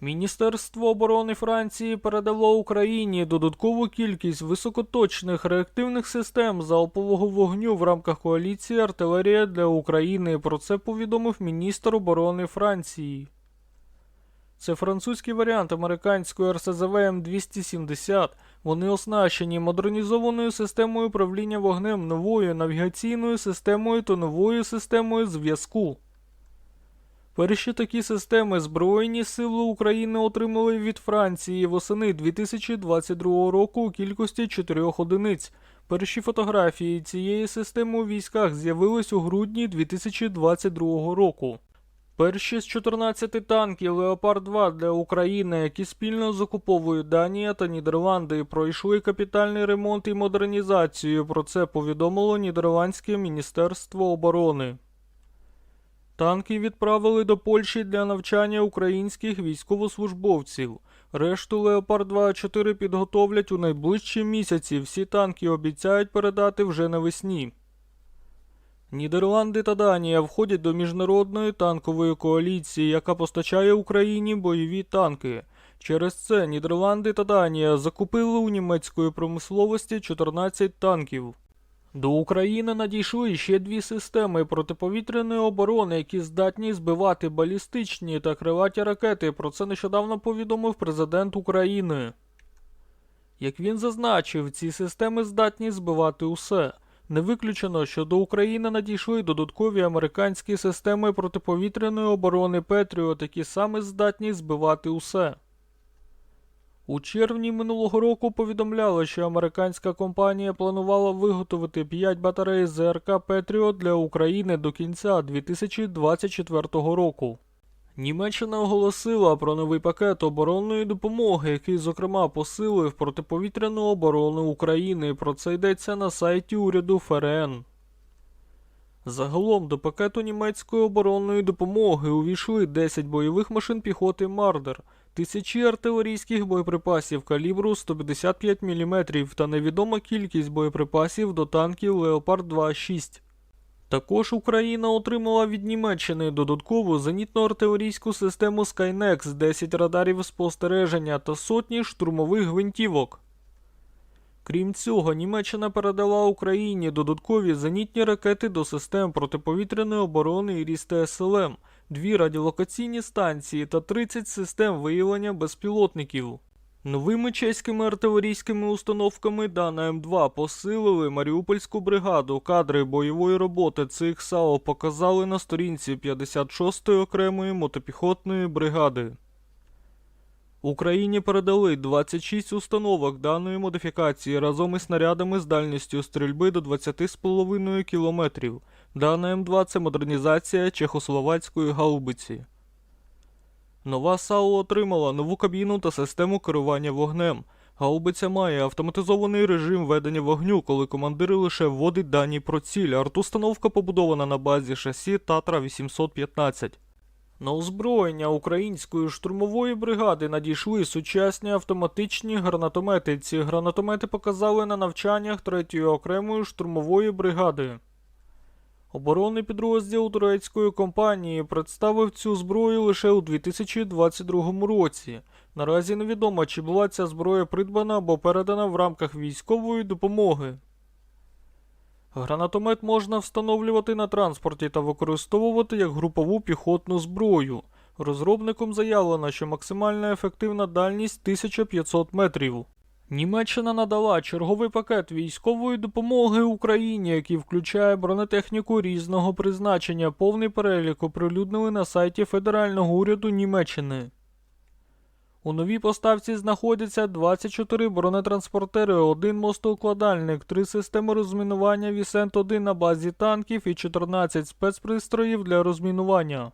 Міністерство оборони Франції передало Україні додаткову кількість високоточних реактивних систем залпового вогню в рамках коаліції Артилерія для України. Про це повідомив міністр оборони Франції. Це французький варіант американської РСЗВ М270. Вони оснащені модернізованою системою управління вогнем, новою навігаційною системою та новою системою зв'язку. Перші такі системи Збройні сили України отримали від Франції восени 2022 року у кількості 4 одиниць. Перші фотографії цієї системи у військах з'явились у грудні 2022 року. Перші з 14 танків Леопард 2 для України, які спільно закуповують Данія та Нідерланди, пройшли капітальний ремонт і модернізацію. Про це повідомило Нідерландське міністерство оборони. Танки відправили до Польщі для навчання українських військовослужбовців. Решту Леопард 2 4 підготовлять у найближчі місяці. Всі танки обіцяють передати вже навесні. Нідерланди та Данія входять до міжнародної танкової коаліції, яка постачає Україні бойові танки. Через це Нідерланди та Данія закупили у німецької промисловості 14 танків. До України надійшли ще дві системи протиповітряної оборони, які здатні збивати балістичні та крилаті ракети. Про це нещодавно повідомив президент України. Як він зазначив, ці системи здатні збивати усе. Не виключено, що до України надійшли додаткові американські системи протиповітряної оборони Петріот, які саме здатні збивати усе. У червні минулого року повідомляли, що американська компанія планувала виготовити 5 батарей ЗРК Петріот для України до кінця 2024 року. Німеччина оголосила про новий пакет оборонної допомоги, який, зокрема, посилив протиповітряну оборону України. Про це йдеться на сайті уряду ФРН. Загалом до пакету німецької оборонної допомоги увійшли 10 бойових машин піхоти Мардер, тисячі артилерійських боєприпасів калібру 155 мм та невідома кількість боєприпасів до танків Леопард 2.6. Також Україна отримала від Німеччини додаткову зенітно-артилерійську систему Skynex, 10 радарів спостереження та сотні штурмових гвинтівок. Крім цього, Німеччина передала Україні додаткові зенітні ракети до систем протиповітряної оборони і ріст СЛМ, дві радіолокаційні станції та 30 систем виявлення безпілотників. Новими чеськими артилерійськими установками Дана М2 посилили Маріупольську бригаду. Кадри бойової роботи цих САО показали на сторінці 56-ї окремої мотопіхотної бригади. Україні передали 26 установок даної модифікації разом із снарядами з дальністю стрільби до 20,5 км. Дана М2 це модернізація чехословацької гаубиці. Нова САУ отримала нову кабіну та систему керування вогнем. Гаубиця має автоматизований режим ведення вогню, коли командир лише вводить дані про ціль. Артустановка побудована на базі шасі Татра 815. На озброєння української штурмової бригади надійшли сучасні автоматичні гранатомети. Ці гранатомети показали на навчаннях 3-ї окремої штурмової бригади. Оборонний підрозділ турецької компанії представив цю зброю лише у 2022 році. Наразі невідомо, чи була ця зброя придбана або передана в рамках військової допомоги. Гранатомет можна встановлювати на транспорті та використовувати як групову піхотну зброю. Розробником заявлено, що максимальна ефективна дальність 1500 метрів. Німеччина надала черговий пакет військової допомоги Україні, який включає бронетехніку різного призначення. Повний перелік оприлюднили на сайті Федерального уряду Німеччини. У новій поставці знаходяться 24 бронетранспортери, один мостоукладальник, 3 системи розмінування Вісент-1 на базі танків і 14 спецпристроїв для розмінування.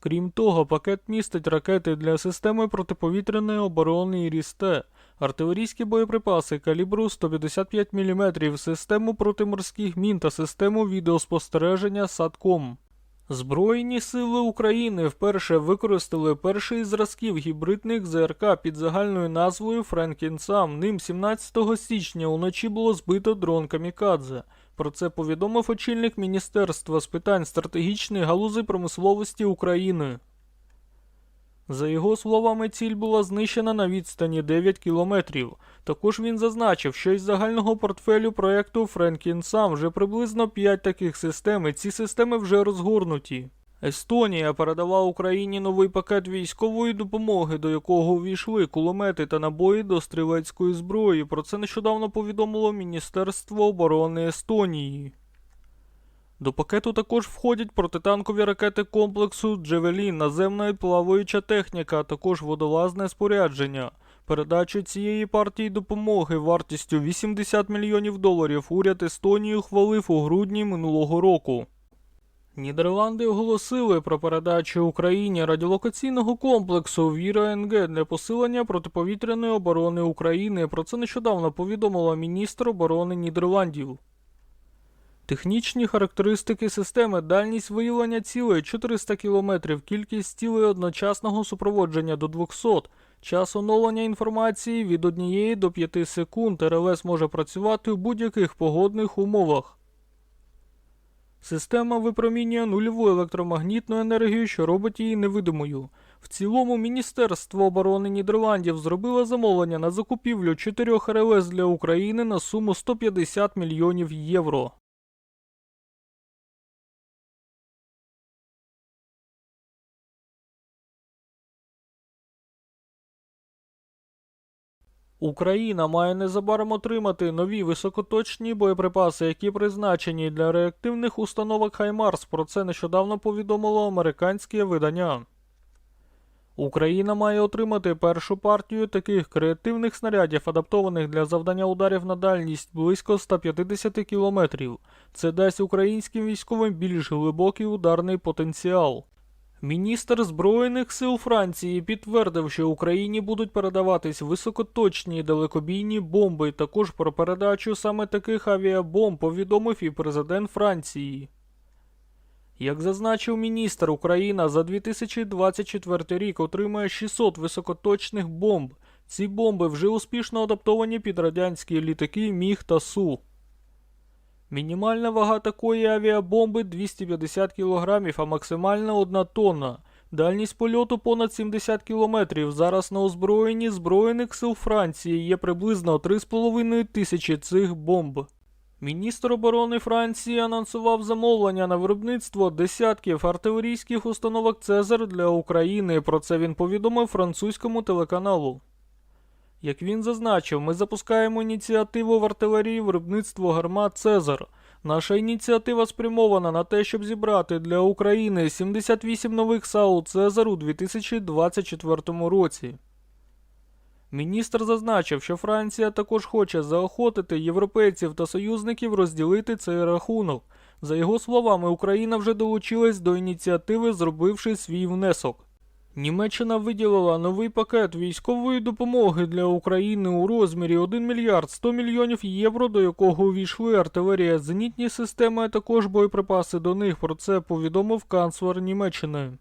Крім того, пакет містить ракети для системи протиповітряної оборони рісте, артилерійські боєприпаси калібру 155 мм, систему протиморських мін та систему відеоспостереження САТКОМ. Збройні сили України вперше використали перший зразків гібридних ЗРК під загальною назвою Френкінсам. Ним 17 січня уночі було збито дрон Камікадзе. Про це повідомив очільник Міністерства з питань стратегічної галузи промисловості України. За його словами, ціль була знищена на відстані 9 кілометрів. Також він зазначив, що із загального портфелю проекту Френкінсам вже приблизно 5 таких систем, і ці системи вже розгорнуті. Естонія передала Україні новий пакет військової допомоги, до якого увійшли кулемети та набої до стрілецької зброї. Про це нещодавно повідомило Міністерство оборони Естонії. До пакету також входять протитанкові ракети комплексу Джевелін, наземна і плаваюча техніка, а також водолазне спорядження. Передачу цієї партії допомоги вартістю 80 мільйонів доларів уряд Естонії ухвалив у грудні минулого року. Нідерланди оголосили про передачу Україні радіолокаційного комплексу Віра НГ для посилення протиповітряної оборони України. Про це нещодавно повідомила міністр оборони Нідерландів. Технічні характеристики системи дальність виявлення цілей 400 км, кількість цілей одночасного супроводження до 200, час оновлення інформації від 1 до 5 секунд. РЛС може працювати у будь-яких погодних умовах. Система випромінює нульову електромагнітну енергію, що робить її невидимою. В цілому Міністерство оборони Нідерландів зробило замовлення на закупівлю чотирьох РЛС для України на суму 150 мільйонів євро. Україна має незабаром отримати нові високоточні боєприпаси, які призначені для реактивних установок Хаймарс. Про це нещодавно повідомило американське видання. Україна має отримати першу партію таких креативних снарядів, адаптованих для завдання ударів на дальність близько 150 кілометрів. Це дасть українським військовим більш глибокий ударний потенціал. Міністр Збройних сил Франції підтвердив, що Україні будуть передаватись високоточні далекобійні бомби. Також про передачу саме таких авіабомб повідомив і президент Франції. Як зазначив міністр, Україна за 2024 рік отримає 600 високоточних бомб. Ці бомби вже успішно адаптовані під радянські літаки Міг та Су. Мінімальна вага такої авіабомби 250 кг, а максимальна 1 тонна. Дальність польоту понад 70 км. Зараз на озброєнні Збройних сил Франції є приблизно 3,5 тисячі цих бомб. Міністр оборони Франції анонсував замовлення на виробництво десятків артилерійських установок Цезар для України. Про це він повідомив французькому телеканалу. Як він зазначив, ми запускаємо ініціативу в артилерії виробництво гармат Цезар. Наша ініціатива спрямована на те, щоб зібрати для України 78 нових САУ Цезар у 2024 році. Міністр зазначив, що Франція також хоче заохотити європейців та союзників розділити цей рахунок. За його словами, Україна вже долучилась до ініціативи, зробивши свій внесок. Німеччина виділила новий пакет військової допомоги для України у розмірі 1 мільярд 100 мільйонів євро, до якого увійшли артилерія, зенітні системи, а також боєприпаси до них. Про це повідомив канцлер Німеччини.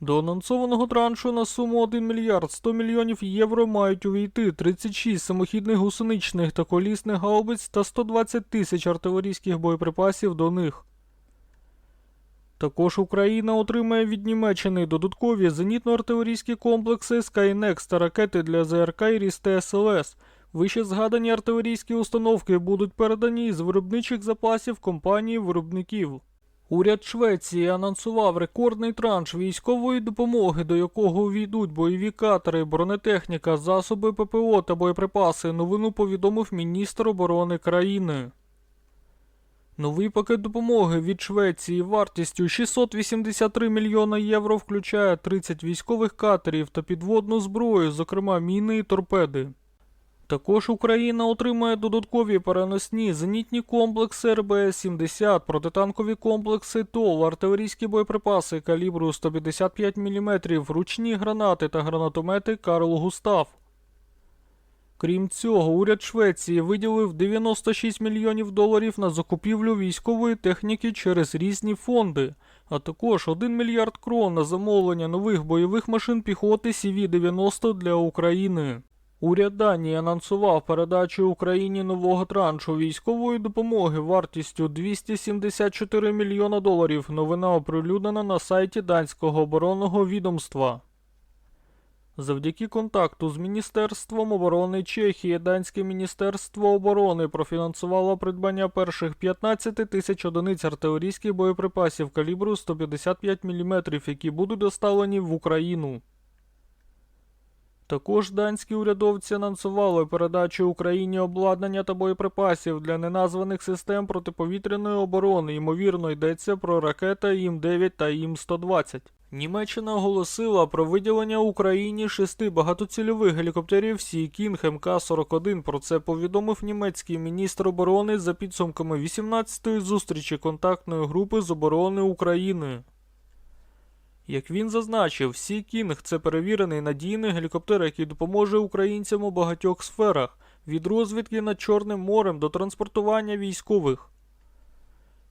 До анонсованого траншу на суму 1 мільярд 100 мільйонів євро мають увійти 36 самохідних гусеничних та колісних гаубиць та 120 тисяч артилерійських боєприпасів до них. Також Україна отримає від Німеччини додаткові зенітно-артилерійські комплекси Skynex та ракети для ЗРК і Рісте СЛС. Вище згадані артилерійські установки будуть передані з виробничих запасів компанії виробників. Уряд Швеції анонсував рекордний транш військової допомоги, до якого увійдуть бойові катери, бронетехніка, засоби ППО та боєприпаси. Новину повідомив міністр оборони країни. Новий пакет допомоги від Швеції вартістю 683 мільйона євро включає 30 військових катерів та підводну зброю, зокрема міни і торпеди. Також Україна отримає додаткові переносні зенітні комплекси РБС-70, протитанкові комплекси ТОВ, артилерійські боєприпаси калібру 155 мм, ручні гранати та гранатомети Карл Густав. Крім цього, уряд Швеції виділив 96 мільйонів доларів на закупівлю військової техніки через різні фонди, а також 1 мільярд крон на замовлення нових бойових машин піхоти CV-90 для України. Уряд Данії анонсував передачу Україні нового траншу військової допомоги вартістю 274 мільйона доларів. Новина оприлюднена на сайті данського оборонного відомства. Завдяки контакту з Міністерством оборони Чехії, Данське міністерство оборони профінансувало придбання перших 15 тисяч одиниць артилерійських боєприпасів калібру 155 мм, які будуть доставлені в Україну. Також данські урядовці анонсували передачу Україні обладнання та боєприпасів для неназваних систем протиповітряної оборони. Ймовірно, йдеться про ракети ІМ-9 та ІМ-120. Німеччина оголосила про виділення Україні шести багатоцільових гелікоптерів Сі Кінг МК-41. Про це повідомив німецький міністр оборони за підсумками 18-ї зустрічі контактної групи з оборони України. Як він зазначив, Сі Кінг це перевірений надійний гелікоптер, який допоможе українцям у багатьох сферах від розвідки над Чорним морем до транспортування військових.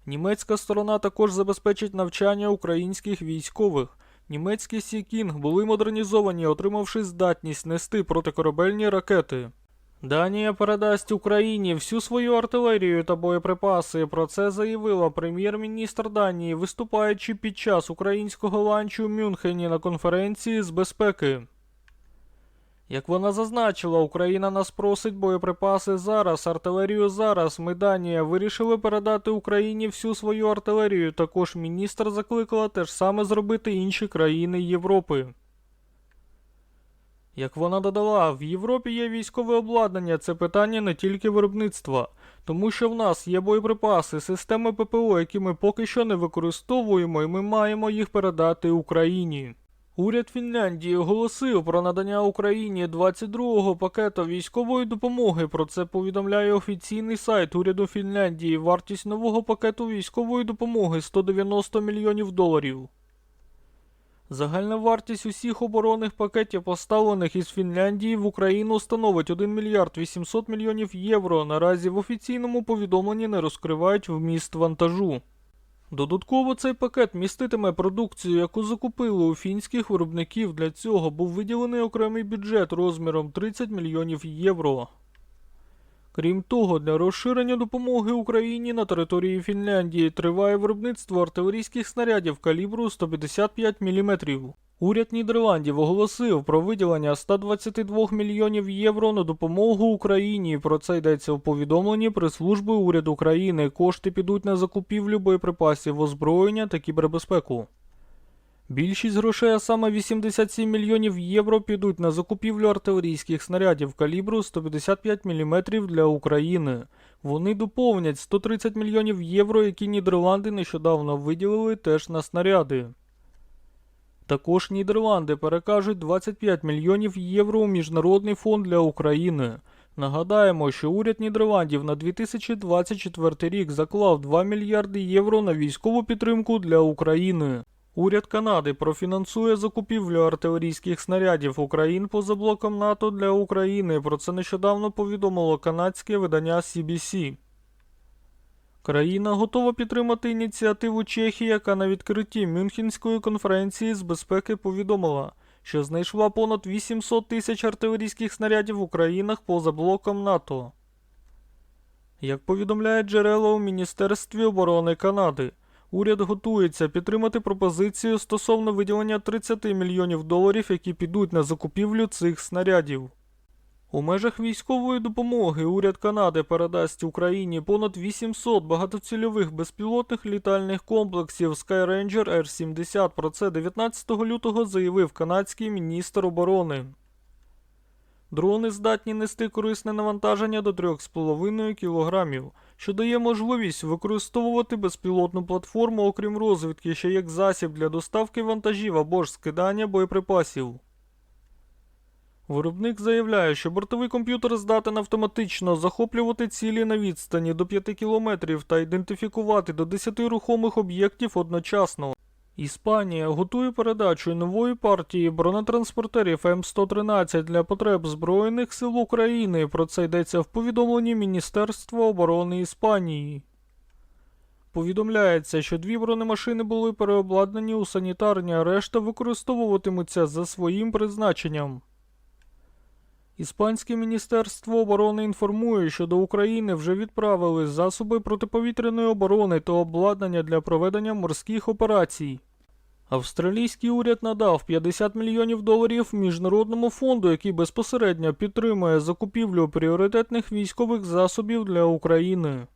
Німецька сторона також забезпечить навчання українських військових. Німецькі Сі Кінг були модернізовані, отримавши здатність нести протикорабельні ракети. Данія передасть Україні всю свою артилерію та боєприпаси. Про це заявила прем'єр-міністр Данії, виступаючи під час українського ланчу в Мюнхені на конференції з безпеки. Як вона зазначила, Україна нас просить боєприпаси зараз, артилерію зараз. Ми Данія вирішили передати Україні всю свою артилерію. Також міністр закликала те ж саме зробити інші країни Європи. Як вона додала, в Європі є військове обладнання, це питання не тільки виробництва, тому що в нас є боєприпаси, системи ППО, які ми поки що не використовуємо, і ми маємо їх передати Україні. Уряд Фінляндії оголосив про надання Україні 22-го пакету військової допомоги. Про це повідомляє офіційний сайт уряду Фінляндії. Вартість нового пакету військової допомоги 190 мільйонів доларів. Загальна вартість усіх оборонних пакетів, поставлених із Фінляндії в Україну, становить 1 мільярд 800 мільйонів євро. Наразі в офіційному повідомленні не розкривають вміст вантажу. Додатково цей пакет міститиме продукцію, яку закупили у фінських виробників. Для цього був виділений окремий бюджет розміром 30 мільйонів євро. Крім того, для розширення допомоги Україні на території Фінляндії триває виробництво артилерійських снарядів калібру 155 мм. Уряд Нідерландів оголосив про виділення 122 мільйонів євро на допомогу Україні. Про це йдеться у повідомленні прес-служби уряду України. Кошти підуть на закупівлю боєприпасів, озброєння та кібербезпеку. Більшість грошей, а саме 87 мільйонів євро, підуть на закупівлю артилерійських снарядів калібру 155 мм для України. Вони доповнять 130 мільйонів євро, які Нідерланди нещодавно виділили теж на снаряди. Також Нідерланди перекажуть 25 мільйонів євро у Міжнародний фонд для України. Нагадаємо, що уряд Нідерландів на 2024 рік заклав 2 мільярди євро на військову підтримку для України. Уряд Канади профінансує закупівлю артилерійських снарядів Україн поза блоком НАТО для України. Про це нещодавно повідомило канадське видання CBC. Країна готова підтримати ініціативу Чехії, яка на відкритті Мюнхенської конференції з безпеки повідомила, що знайшла понад 800 тисяч артилерійських снарядів у країнах поза блоком НАТО. Як повідомляють джерела у Міністерстві оборони Канади, уряд готується підтримати пропозицію стосовно виділення 30 мільйонів доларів, які підуть на закупівлю цих снарядів. У межах військової допомоги уряд Канади передасть Україні понад 800 багатоцільових безпілотних літальних комплексів Skyranger R-70. Про це 19 лютого заявив канадський міністр оборони. Дрони здатні нести корисне навантаження до 3,5 кг, що дає можливість використовувати безпілотну платформу, окрім розвідки, ще як засіб для доставки вантажів або ж скидання боєприпасів. Виробник заявляє, що бортовий комп'ютер здатен автоматично захоплювати цілі на відстані до 5 км та ідентифікувати до 10 рухомих об'єктів одночасно. Іспанія готує передачу нової партії бронетранспортерів М113 для потреб Збройних сил України. Про це йдеться в повідомленні Міністерства оборони Іспанії. Повідомляється, що дві бронемашини були переобладнані у санітарні, а решта використовуватимуться за своїм призначенням. Іспанське міністерство оборони інформує, що до України вже відправили засоби протиповітряної оборони та обладнання для проведення морських операцій. Австралійський уряд надав 50 мільйонів доларів міжнародному фонду, який безпосередньо підтримує закупівлю пріоритетних військових засобів для України.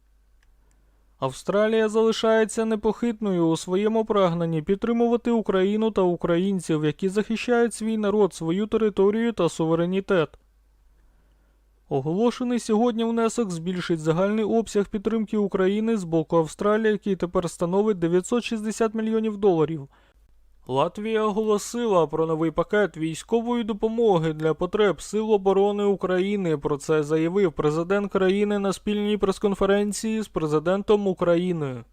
Австралія залишається непохитною у своєму прагненні підтримувати Україну та українців, які захищають свій народ, свою територію та суверенітет. Оголошений сьогодні внесок збільшить загальний обсяг підтримки України з боку Австралії, який тепер становить 960 мільйонів доларів. Латвія оголосила про новий пакет військової допомоги для потреб Сил оборони України. Про це заявив президент країни на спільній прес-конференції з президентом України.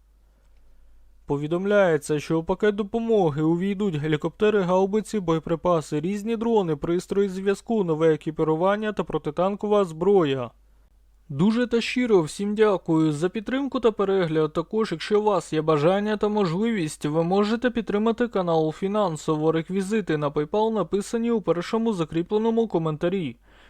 Повідомляється, що у пакет допомоги увійдуть гелікоптери, гаубиці, боєприпаси, різні дрони, пристрої зв'язку, нове екіпірування та протитанкова зброя. Дуже та щиро всім дякую за підтримку та перегляд. Також, якщо у вас є бажання та можливість, ви можете підтримати канал фінансово. Реквізити на PayPal написані у першому закріпленому коментарі.